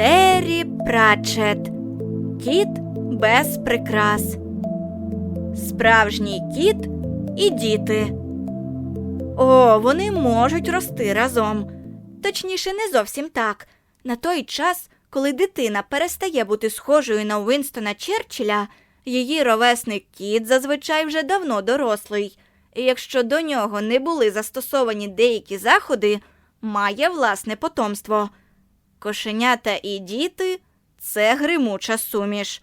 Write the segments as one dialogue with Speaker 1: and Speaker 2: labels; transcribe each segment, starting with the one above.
Speaker 1: Террі Пратчет. Кіт без прикрас. Справжній кіт і діти. О, вони можуть рости разом. Точніше, не зовсім так. На той час, коли дитина перестає бути схожою на Уинстона Черчилля, її ровесник кіт зазвичай вже давно дорослий. І якщо до нього не були застосовані деякі заходи, має власне потомство. Кошенята і діти це гримуча суміш.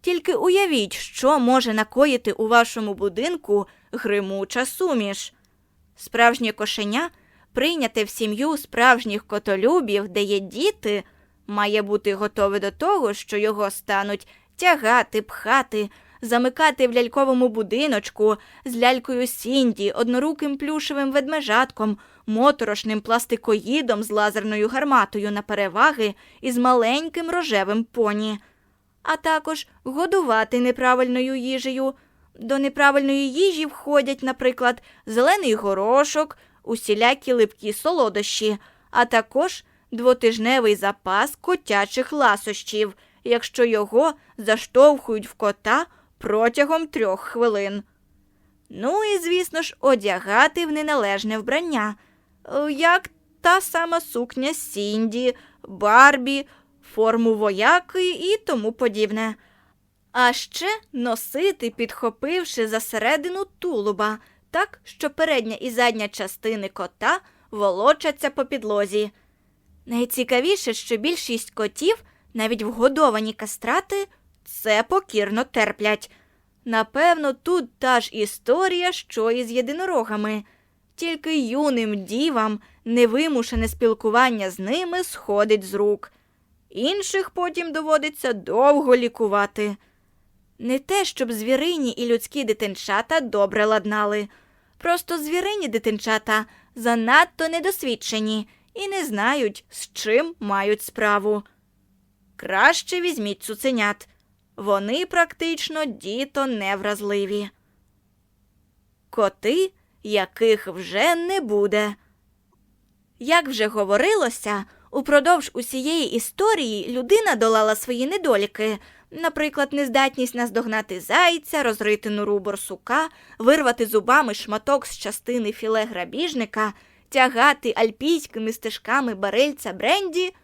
Speaker 1: Тільки уявіть, що може накоїти у вашому будинку гримуча суміш. Справжнє кошеня, прийняте в сім'ю справжніх котолюбів, де є діти, має бути готове до того, що його стануть тягати, пхати, замикати в ляльковому будиночку з лялькою Сінді, одноруким плюшевим ведмежатком, моторошним пластикоїдом з лазерною гарматою на переваги і з маленьким рожевим поні, а також годувати неправильною їжею. До неправильної їжі входять, наприклад, зелений горошок, усілякі липкі солодощі, а також двотижневий запас котячих ласощів, якщо його заштовхують в кота протягом трьох хвилин. Ну і, звісно ж, одягати в неналежне вбрання, е, як та сама сукня Сінді, Барбі, форму вояки і тому подібне. А ще носити, підхопивши за середину тулуба, так, що передня і задня частини кота волочаться по підлозі. Найцікавіше, що більшість котів, навіть вгодовані кастрати, це покірно терплять. Напевно, тут та ж історія, що і з єдинорогами. Тільки юним дівам невимушене спілкування з ними сходить з рук. Інших потім доводиться довго лікувати. Не те, щоб звірині і людські дитинчата добре ладнали. Просто звірині дитинчата занадто недосвідчені і не знають, з чим мають справу. Краще візьміть цуценят. Вони практично діто невразливі. Коти, яких вже не буде. Як вже говорилося, упродовж усієї історії людина долала свої недоліки, наприклад, нездатність наздогнати зайця, розрити нору борсука, вирвати зубами шматок з частини філе грабіжника, тягати альпійськими стежками барельця бренді,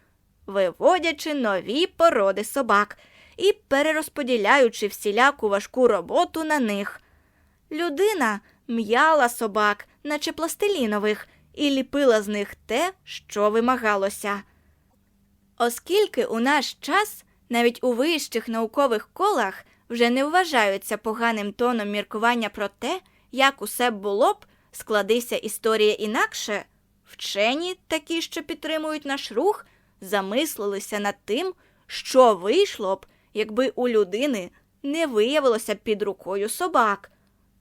Speaker 1: виводячи нові породи собак і перерозподіляючи всіляку важку роботу на них. Людина м'яла собак, наче пластилінових, і ліпила з них те, що вимагалося. Оскільки у наш час навіть у вищих наукових колах вже не вважаються поганим тоном міркування про те, як усе було б, складися історія інакше, вчені, такі, що підтримують наш рух, замислилися над тим, що вийшло б, якби у людини не виявилося під рукою собак.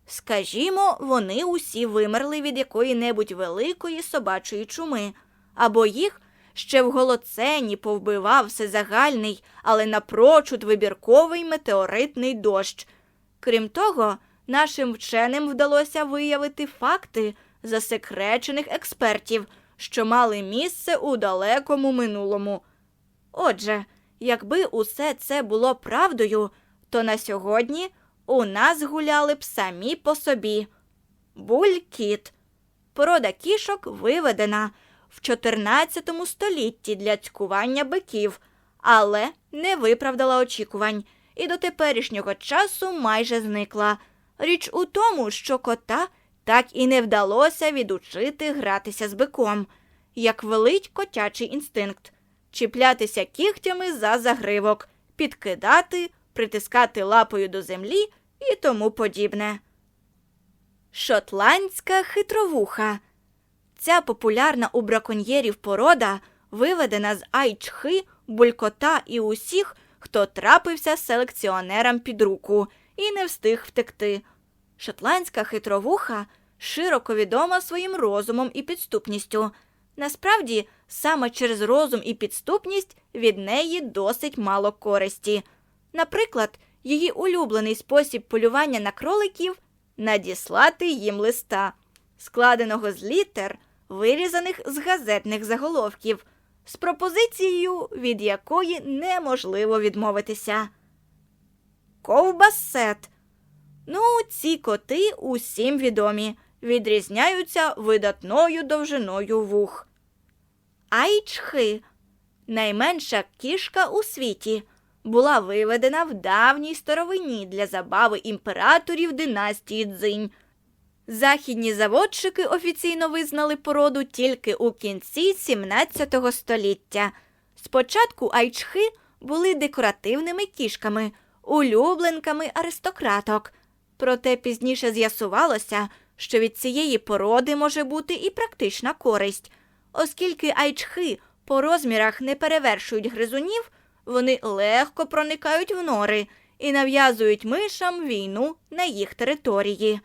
Speaker 1: Скажімо, вони усі вимерли від якої-небудь великої собачої чуми, або їх ще в голоцені повбивав всезагальний, але напрочуд вибірковий метеоритний дощ. Крім того, нашим вченим вдалося виявити факти засекречених експертів, що мали місце у далекому минулому. Отже, якби усе це було правдою, то на сьогодні у нас гуляли б самі по собі. Буль-кіт. Порода кішок виведена в 14 столітті для цькування биків, але не виправдала очікувань і до теперішнього часу майже зникла. Річ у тому, що кота так і не вдалося відучити гратися з биком, як велить котячий інстинкт, чіплятися кігтями за загривок, підкидати, притискати лапою до землі і тому подібне. Шотландська хитровуха. Ця популярна у браконьєрів порода виведена з айчхи, булькота і усіх, хто трапився селекціонерам під руку і не встиг втекти. Шотландська хитровуха широко відома своїм розумом і підступністю. Насправді, саме через розум і підступність від неї досить мало користі. Наприклад, її улюблений спосіб полювання на кроликів надіслати їм листа, складеного з літер, вирізаних з газетних заголовків. з пропозицією, від якої неможливо відмовитися. Ковбасет. Ну, ці коти усім відомі, відрізняються видатною довжиною вух. Айчхи найменша кішка у світі, була виведена в давній старовині для забави імператорів династії Цзинь. Західні заводчики офіційно визнали породу тільки у кінці 17 століття. Спочатку айчхи були декоративними кішками, улюбленками аристократок. Проте пізніше з'ясувалося, що від цієї породи може бути і практична користь, оскільки айчхи по розмірах не перевершують гризунів, вони легко проникають в нори і нав'язують мишам війну на їх території.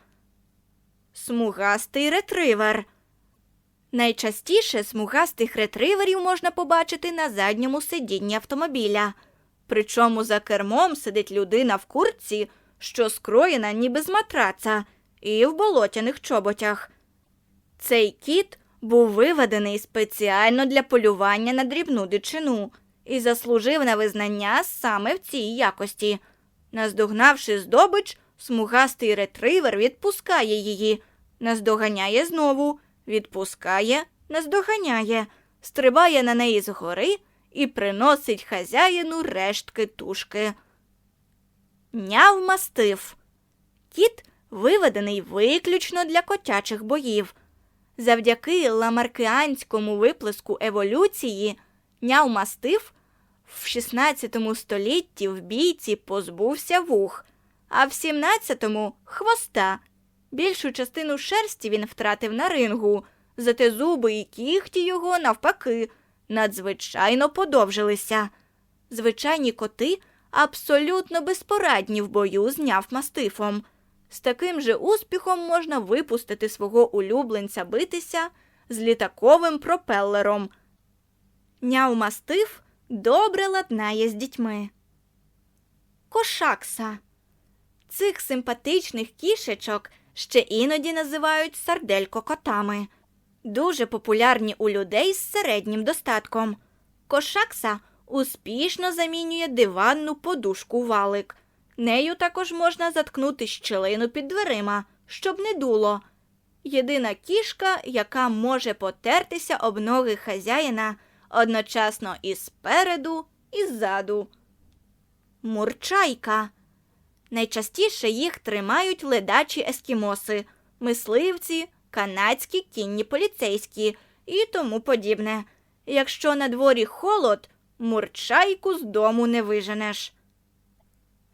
Speaker 1: Смугастий ретривер. Найчастіше смугастих ретриверів можна побачити на задньому сидінні автомобіля. Причому за кермом сидить людина в куртці, що скроєна ніби з матраца, і в болотяних чоботях. Цей кіт був виведений спеціально для полювання на дрібну дичину і заслужив на визнання саме в цій якості. Наздогнавши здобич, смугастий ретривер відпускає її, наздоганяє знову, відпускає, наздоганяє, стрибає на неї згори і приносить хазяїну рештки тушки. Няв мастиф. Кіт виведений виключно для котячих боїв. Завдяки ламаркіанському виплеску еволюції няв мастиф в 16 столітті в бійці позбувся вух, а в 17-му – хвоста. Більшу частину шерсті він втратив на рингу, зате зуби і кігті його, навпаки, надзвичайно подовжилися. Звичайні коти абсолютно безпорадні в бою з нявмастифом. З таким же успіхом можна випустити свого улюбленця битися з літаковим пропелером. Нявмастиф добре ладнає з дітьми. Кошакса. Цих симпатичних кішечок ще іноді називають сарделькокотами. Дуже популярні у людей з середнім достатком. Кошакса успішно замінює диванну подушку валик. Нею також можна заткнути щілину під дверима, щоб не дуло. Єдина кішка, яка може потертися об ноги хазяїна одночасно і спереду, і ззаду. Мурчайка. Найчастіше їх тримають ледачі ескімоси, мисливці, канадські кінні поліцейські і тому подібне. Якщо на дворі холод, мурчайку з дому не виженеш.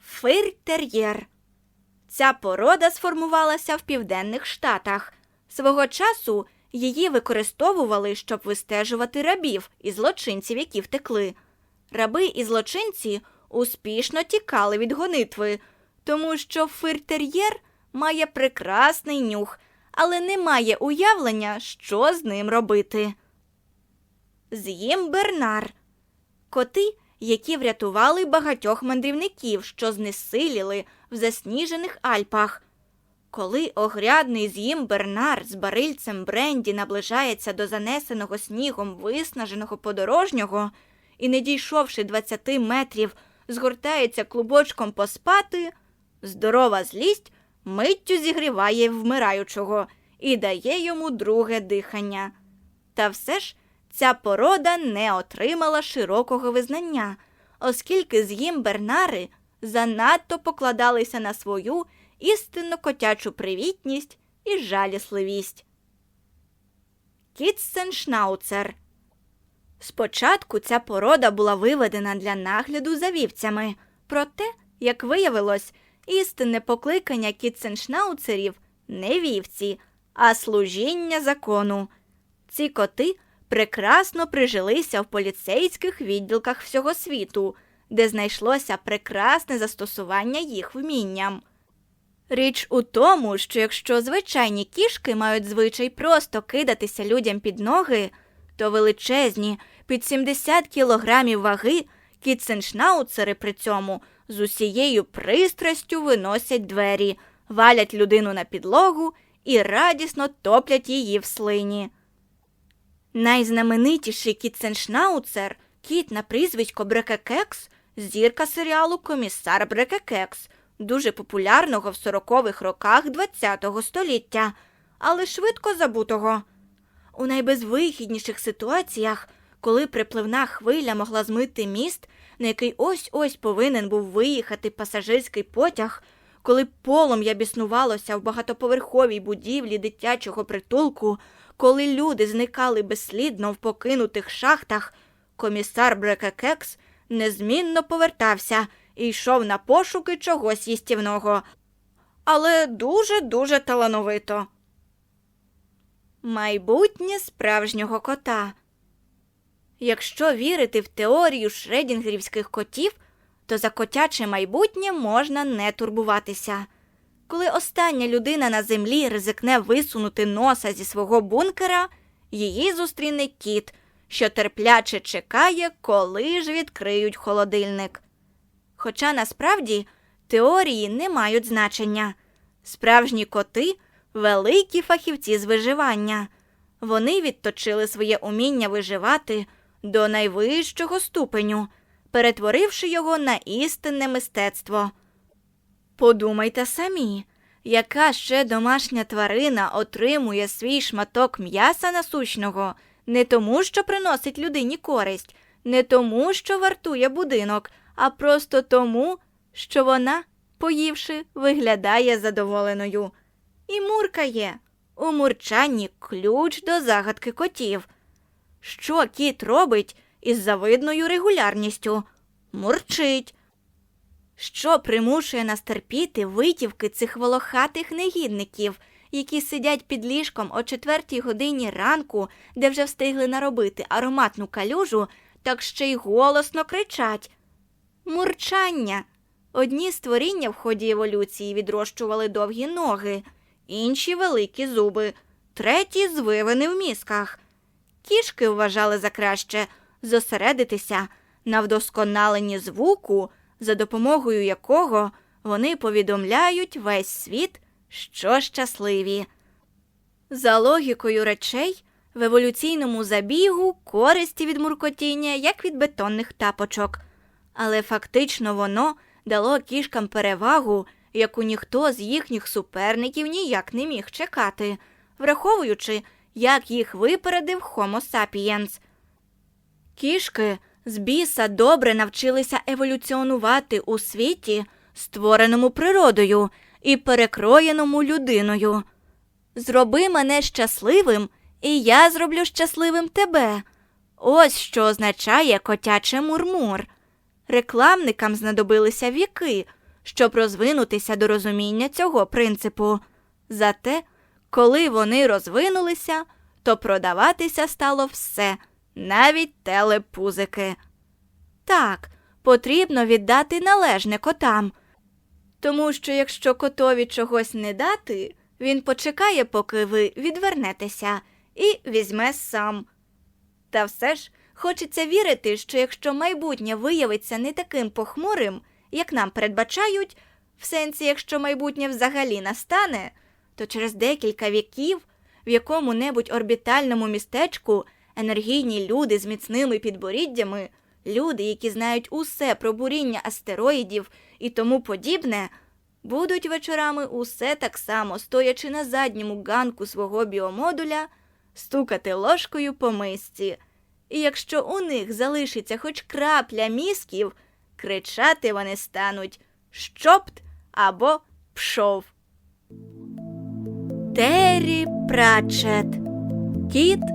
Speaker 1: Фиртер'єр. Ця порода сформувалася в південних штатах. Свого часу її використовували, щоб вистежувати рабів і злочинців, які втекли. Раби і злочинці успішно тікали від гонитви, тому що фиртер'єр має прекрасний нюх, але не має уявлення, що з ним робити. З'їм Бернар. Коти, які врятували багатьох мандрівників, що знесиліли в засніжених Альпах. Коли огрядний з'їм Бернар з барильцем Бренді наближається до занесеного снігом виснаженого подорожнього і, не дійшовши 20 метрів, згортається клубочком поспати, здорова злість миттю зігріває вмираючого і дає йому друге дихання. Та все ж ця порода не отримала широкого визнання, оскільки з'їм Бернари занадто покладалися на свою істинно котячу привітність і жалісливість. Кітсеншнауцер Спочатку ця порода була виведена для нагляду за вівцями, проте, як виявилось, істинне покликання кітсеншнауцерів не вівці, а служіння закону. Ці коти прекрасно прижилися в поліцейських відділках всього світу, де знайшлося прекрасне застосування їх вмінням. Річ у тому, що якщо звичайні кішки мають звичай просто кидатися людям під ноги, то величезні під 70 кілограмів ваги кітсеншнауцери при цьому з усією пристрастю виносять двері, валять людину на підлогу і радісно топлять її в слині. Найзнаменитіший кітценшнауцер, кіт на прізвисько Брекекекс, зірка серіалу Комісар Брекекекс, дуже популярного в 40-х роках ХХ століття, але швидко забутого. У найбезвихідніших ситуаціях, коли припливна хвиля могла змити міст, на який ось-ось повинен був виїхати пасажирський потяг, коли полум'я біснувалося в багатоповерховій будівлі дитячого притулку, коли люди зникали безслідно в покинутих шахтах, комісар Брекекекс незмінно повертався і йшов на пошуки чогось їстівного, але дуже-дуже талановито. Майбутнє справжнього кота. Якщо вірити в теорію шредінгерівських котів, то за котяче майбутнє можна не турбуватися. Коли остання людина на землі ризикне висунути носа зі свого бункера, її зустріне кіт, що терпляче чекає, коли ж відкриють холодильник. Хоча насправді теорії не мають значення. Справжні коти великі фахівці з виживання. Вони відточили своє уміння виживати до найвищого ступеню, перетворивши його на істинне мистецтво. Подумайте самі, яка ще домашня тварина отримує свій шматок м'яса насущного не тому, що приносить людині користь, не тому, що вартує будинок, а просто тому, що вона, поївши, виглядає задоволеною. І мурка є. У мурчанні ключ до загадки котів. Що кіт робить із завидною регулярністю? Мурчить. Що примушує нас терпіти витівки цих волохатих негідників, які сидять під ліжком о четвертій годині ранку, де вже встигли наробити ароматну калюжу, так ще й голосно кричать. Мурчання. Одні створіння в ході еволюції відрощували довгі ноги, інші великі зуби, треті звивини в мізках. Кішки вважали за краще зосередитися на вдосконаленні звуку, за допомогою якого вони повідомляють весь світ, що щасливі. За логікою речей, в еволюційному забігу користі від муркотіння, як від бетонних тапочок, але фактично воно дало кішкам перевагу, яку ніхто з їхніх суперників ніяк не міг чекати, враховуючи, як їх випередив Homo sapiens. Кішки з біса добре навчилися еволюціонувати у світі, створеному природою і перекроєному людиною. Зроби мене щасливим, і я зроблю щасливим тебе. Ось що означає котяче мурмур. Рекламникам знадобилися віки, щоб розвинутися до розуміння цього принципу. Зате, коли вони розвинулися, то продаватися стало все, навіть телепузики. Так, потрібно віддати належне котам. Тому що якщо котові чогось не дати, він почекає, поки ви відвернетеся, і візьме сам. Та все ж хочеться вірити, що якщо майбутнє виявиться не таким похмурим, як нам передбачають, в сенсі, якщо майбутнє взагалі настане, то через декілька віків в якому-небудь орбітальному містечку енергійні люди з міцними підборіддями, люди, які знають усе про буріння астероїдів і тому подібне, будуть вечорами усе так само, стоячи на задньому ганку свого біомодуля, стукати ложкою по мисці. І якщо у них залишиться хоч крапля мізків, кричати вони стануть «Щопт» або пшов. Террі Пратчет Кіт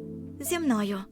Speaker 1: зі мною.